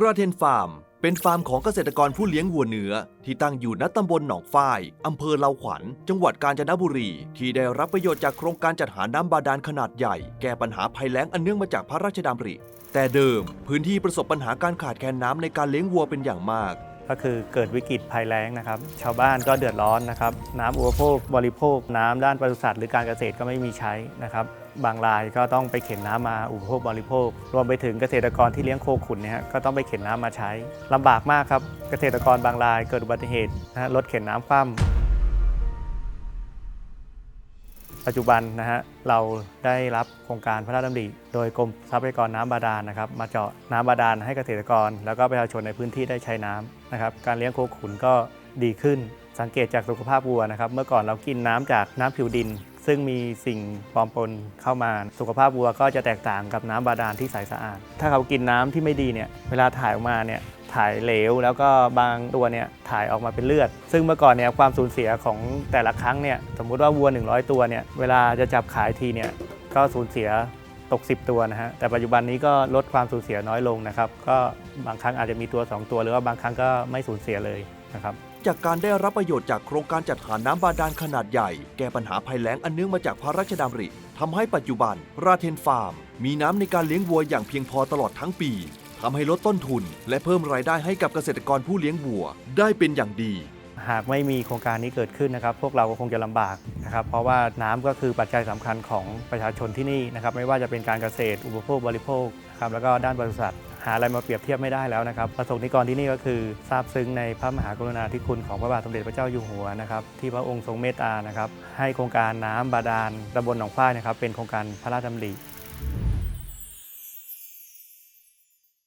ราเทนฟาร์ม เป็นฟาร์มของเกษตรกรผู้เลี้ยงวัวเนื้อ ที่ตั้งอยู่ณตำบลหนองฝ้าย อำเภอเลาขวัญ จังหวัดกาญจนบุรี ที่ได้รับประโยชน์จากโครงการจัดหาน้ำบาดาลขนาดใหญ่ แก้ปัญหาภัยแล้งอันเนื่องมาจากพระราชดำริ แต่เดิมพื้นที่ประสบปัญหาการขาดแคลนน้ำในการเลี้ยงวัวเป็นอย่างมาก ก็คือเกิดวิกฤตภัยแล้งนะครับ ชาวบ้านก็เดือดร้อนนะครับ น้ำอุปโภคบริโภค น้ำด้านปศุสัตว์หรือการเกษตรก็ไม่มีใช้นะครับ บางรายก็ต้องไปเข็นน้ำมาอุปโภคบริโภค รวมไปถึงเกษตรกรที่เลี้ยงโคขุนเนี่ยก็ต้องไปเข็นน้ำมาใช้ลำบากมากครับ เกษตรกรบางรายเกิดอุบัติเหตุนะรถเข็นน้ำคว่ำ ปัจจุบันนะฮะเราได้รับโครงการพระราชดำริ โดยกรมทรัพยากรน้ำบาดาลนะครับมาเจาะน้ำบาดาลให้เกษตรกร แล้วก็ประชาชนในพื้นที่ได้ใช้น้ำนะครับการเลี้ยงโคขุนก็ดีขึ้น สังเกตจากสุขภาพวัวนะครับเมื่อก่อนเรากินน้ำจากน้ำผิวดิน ซึ่งมีสิ่งปลอมปนเข้ามา สุขภาพวัวก็จะแตกต่างกับน้ำบาดาลที่ใสสะอาด ถ้าเขากินน้ำที่ไม่ดีเนี่ยเวลาถ่ายออกมาเนี่ย ถ่ายเหลว แล้วก็บางตัวเนี่ยถ่ายออกมาเป็นเลือด ซึ่งเมื่อก่อนเนี่ยความสูญเสียของแต่ละครั้งเนี่ยสมมุติว่าวัว 100 ตัวเนี่ยเวลาจะจับขายทีเนี่ยก็สูญเสียตก 10 ตัวนะฮะ แต่ปัจจุบันนี้ก็ลดความสูญเสียน้อยลงนะครับ ก็บางครั้งอาจจะมีตัว 2 ตัว หรือว่าบางครั้งก็ไม่สูญเสียเลยนะครับ จากการได้รับประโยชน์จากโครงการจัดหาน้ำบาดาลขนาดใหญ่ แก้ปัญหาภัยแล้งอันเนื่องมาจากพระราชดำริทำให้ปัจจุบัน ราเทนฟาร์ม มีน้ำในการเลี้ยงวัวอย่างเพียงพอตลอดทั้งปี ทำให้ลดต้นทุน และเพิ่มรายได้ให้กับเกษตรกรผู้เลี้ยงวัว ได้เป็นอย่างดี หากไม่มีโครงการนี้เกิดขึ้นนะครับ พวกเราก็คงจะลำบากนะครับ เพราะว่าน้ำก็คือปัจจัยสำคัญของประชาชนที่นี่นะครับ ไม่ว่าจะเป็นการเกษตร อุปโภคบริโภคนะครับแล้วก็ด้านบริษัท หาอะไรมาเปรียบเทียบไม่ได้แล้วนะครับ ประสงค์นิกรที่นี่ก็คือซาบซึ้งในพระมหากรุณาธิคุณของพระบาทสมเด็จพระเจ้าอยู่หัวนะครับ ที่พระองค์ทรงเมตตานะครับ ให้โครงการน้ำบาดาลตำบลหนองฝ้ายนะครับ เป็นโครงการพระราชดำริ